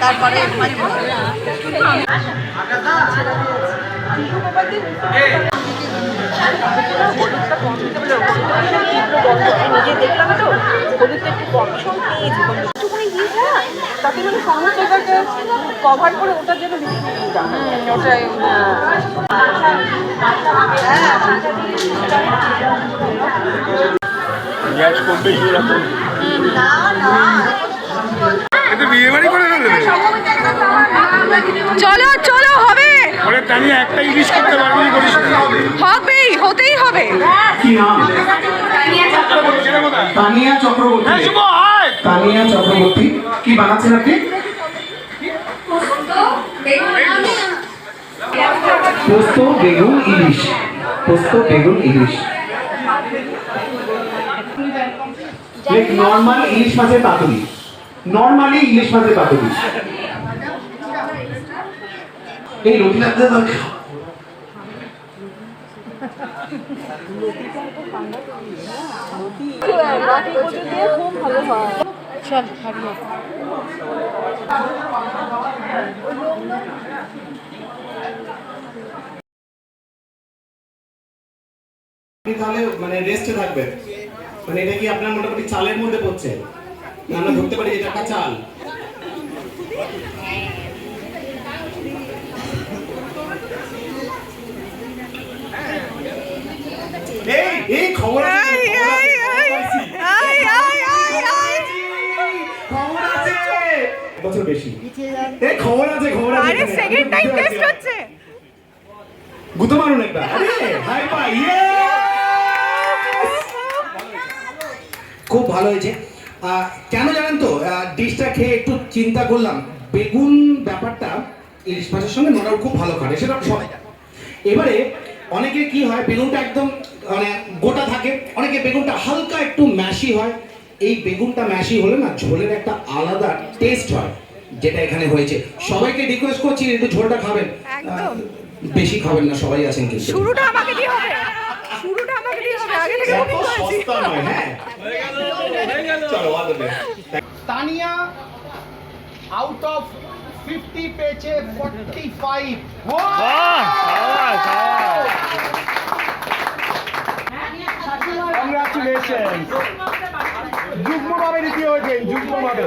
তারপরে নিজে দেখলাম তো হলুদটা একটু কম পেয়েছি একটুখানি দিয়েছে না। তাতে মানে সমস্ত এটাকে কভার করে ওটার জন্য বেশি দাম ওটাই গ্যাস করবে এরকম এতে চলো চলো হবে। হবেই হতেই হবে। কি নাম? তানিয়া চক্রবর্তী। হ্যাঁ। তানিয়া চক্রবর্তী কি বানাচ্ছেন আপনি? পোস্ত বেগুন ইলিশ। পোস্ত বেগুন ইলিশ। নর্মাল ইলিশ মাছের পাতুরি। নর্মালি ইলিশ মাছের পাতুরি এই রুটি তাহলে মানে রেস্টে থাকবেন। মানে এটা কি আপনার মোটামুটি চালের মধ্যে পড়ছে? না আমরা ধরতে পারি এটা একটা চাল। এই এই খবর বছর বেশি। এই খবর আছে খবর আছে। আরে সেকেন্ড টাইম টেস্ট হচ্ছে। গুতো মারুন একটা আরে হাই পাই ইয়ে খুব ভালো হয়েছে। কেন জানেন তো ডিশটা খেয়ে একটু চিন্তা করলাম। বেগুন ব্যাপারটা ইলিশ মাছের সঙ্গে নোনাও খুব ভালো খায় সেটা সবাই জানে। এবারে অনেকে কি হয় বেগুনটা একদম মানে গোটা থাকে অনেকে বেগুনটা হালকা একটু ম্যাশি হয়। এই বেগুনটা ম্যাশি হলে না ঝোলের একটা আলাদা টেস্ট হয় যেটা এখানে হয়েছে। সবাইকে রিকোয়েস্ট করছি একটু ঝোলটা খাবেন। বেশি খাবেন না সবাই আছেন কিন্তু। শুরুটা আমাকে দিয়ে হবে। পুরোটা আমাকে দিয়ে হবে আগে থেকে বুকিং করেছি চলো তানিয়া আউট অফ 50 পেয়েছে 45 কংগ্রাচুলেশন যুগ্মভাবে দ্বিতীয় হয়েছেন যুগ্মভাবে।